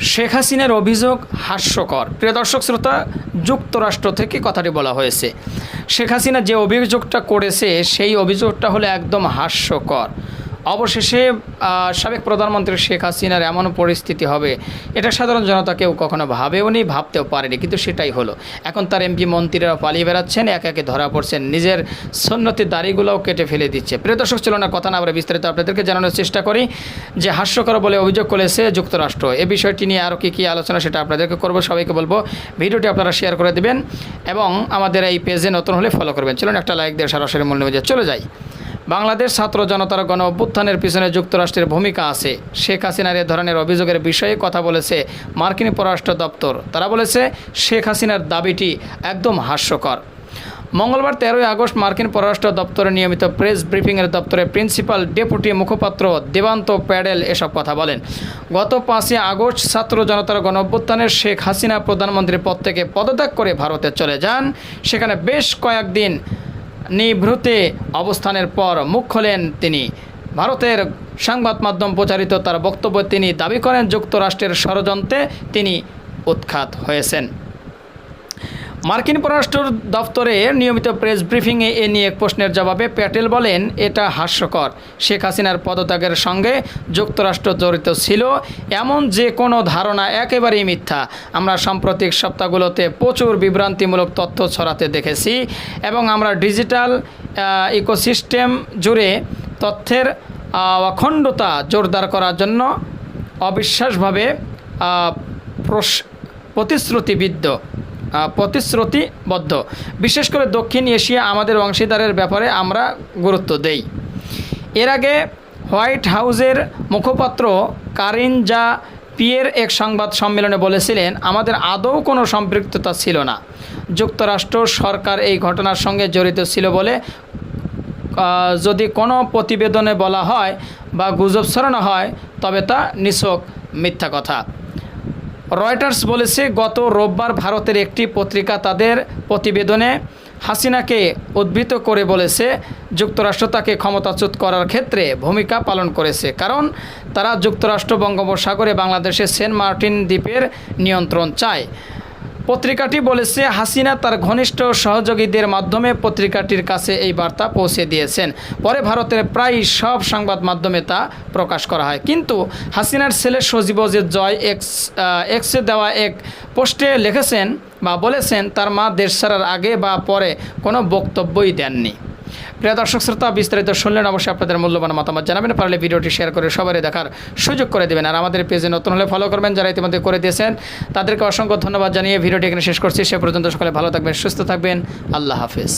শেখ হাসিনার অভিযোগ হাস্যকর। প্রিয় দর্শক, শ্রোতা, যুক্তরাষ্ট্র থেকে কথাটি বলা হয়েছে। শেখ হাসিনা যে অভিযোগটা করেছে, সেই অভিযোগটা হলো একদম হাস্যকর। অবশেষে সাবেক প্রধানমন্ত্রী শেখ হাসিনার এমন পরিস্থিতি হবে, এটা সাধারণ জনতা কেউ কখনো ভাবেও নি, ভাবতেও পারেনি, কিন্তু সেটাই হলো। এখন তার এমপি মন্ত্রীরা পালিয়ে বেড়াচ্ছেন, একে একে ধরা পড়ছেন, নিজের সন্ন্যতির দাড়িগুলোও কেটে ফেলে দিচ্ছে। প্রিয় দর্শক ছিল না, কথা না আমরা বিস্তারিত আপনাদেরকে জানানোর চেষ্টা করি, যে হাস্যকর বলে অভিযোগ করেছে যুক্তরাষ্ট্র। এ বিষয়টি নিয়ে আরও কী কী আলোচনা সেটা আপনাদেরকে করব, সবাইকে বলব। ভিডিওটি আপনারা শেয়ার করে দেবেন এবং আমাদের এই পেজে নতুন হলে ফলো করবেন। চলুন, একটা লাইক দিয়ে সরাসরি মূল্য চলে যাই। বাংলাদেশ ছাত্র জনতার গণ অভ্যুত্থানের পিছনে যুক্তরাষ্ট্রের ভূমিকা আছে। শেখ হাসিনার এ ধরনের অভিযোগের বিষয়ে কথা বলেছে মার্কিন পররাষ্ট্র দপ্তর। তারা বলেছে, শেখ হাসিনার দাবিটি একদম হাস্যকর। মঙ্গলবার তেরোই আগস্ট মার্কিন পররাষ্ট্র দপ্তরের নিয়মিত প্রেস ব্রিফিংয়ের দপ্তরের প্রিন্সিপাল ডেপুটি মুখপাত্র দেবান্ত প্যাডেল এসব কথা বলেন। গত পাঁচই আগস্ট ছাত্র জনতার গণ অভ্যুত্থানের শেখ হাসিনা প্রধানমন্ত্রীর পদ থেকে পদত্যাগ করে ভারতে চলে যান। সেখানে বেশ কয়েকদিন নিভৃতে অবস্থানের পর মুখ খোলেন তিনি। ভারতের সংবাদ মাধ্যম প্রচারিত তার বক্তব্য তিনি দাবি করেন, যুক্তরাষ্ট্রের ষড়যন্ত্রে তিনি উৎখাত হয়েছেন। মার্কিন পররাষ্ট্র দপ্তরে নিয়মিত প্রেস ব্রিফিংয়ে এ নিয়ে এক প্রশ্নের জবাবে প্যাটেল বলেন, এটা হাস্যকর। শেখ হাসিনার পদত্যাগের সঙ্গে যুক্তরাষ্ট্র জড়িত ছিল। এমন যে কোনো ধারণা একেবারেই মিথ্যা। আমরা সাম্প্রতিক সপ্তাহগুলোতে প্রচুর বিভ্রান্তিমূলক তথ্য ছড়াতে দেখেছি এবং আমরা ডিজিটাল ইকোসিস্টেম জুড়ে তথ্যের অখণ্ডতা জোরদার করার জন্য অবিশ্বাসভাবে প্রতিশ্রুতিবিদ্ধ। প্রতিশ্রুতিবদ্ধ। বিশেষ করে দক্ষিণ এশিয়া আমাদের অংশীদারের ব্যাপারে আমরা গুরুত্ব দেই। এর আগে হোয়াইট হাউসের মুখপাত্র কারিন জা পিয়ের এক সংবাদ সম্মেলনে বলেছিলেন, আমাদের আদৌ কোনো সম্পৃক্ততা ছিল না। যুক্তরাষ্ট্র সরকার এই ঘটনার সঙ্গে জড়িত ছিল বলে যদি কোনো প্রতিবেদনে বলা হয় বা গুজব ছড়ানো হয়, তবে তা নিছক মিথ্যা কথা। রয়টার্স বলেছে, গত রোববার ভারতের একটি পত্রিকা তাদের প্রতিবেদনে হাসিনাকে উদ্ধৃত করে বলেছে, যুক্তরাষ্ট্র তাকে ক্ষমতাচ্যুত করার ক্ষেত্রে ভূমিকা পালন করেছে, কারণ তারা যুক্তরাষ্ট্র বঙ্গোপসাগরে বাংলাদেশের সেন্ট মার্টিন দ্বীপের নিয়ন্ত্রণ চায়। পত্রিকাটি বলেছে, হাসিনা তার ঘনিষ্ঠ সহযোগীদের মাধ্যমে পত্রিকাটির কাছে এই বার্তা পৌঁছে দিয়েছেন। পরে ভারতের প্রায় সব সংবাদ মাধ্যমে তা প্রকাশ করা হয়। কিন্তু হাসিনার ছেলে সজীব যে জয় এক্স এক্সে দেওয়া এক পোস্টে লিখেছেন বা বলেছেন, তার মা দেশ ছাড়ার আগে বা পরে কোনো বক্তব্যই দেননি। প্রিয় দর্শক, শ্রোতা, বিস্তারিত শুনলেন অবশ্যই আপনাদের মূল্যবান মতামত জানাবেন। পারলে ভিডিওটি শেয়ার করে সবারই দেখার সুযোগ করে দেবেন। আর আমাদের পেজে নতুন হলে ফলো করবেন যারা ইতিমধ্যে করে দিয়েছেন। তাদেরকে অসংখ্য ধন্যবাদ জানিয়ে ভিডিওটি এখানে শেষ করছি। সে পর্যন্ত সকালে ভালো থাকবেন, সুস্থ থাকবেন। আল্লাহ হাফিজ।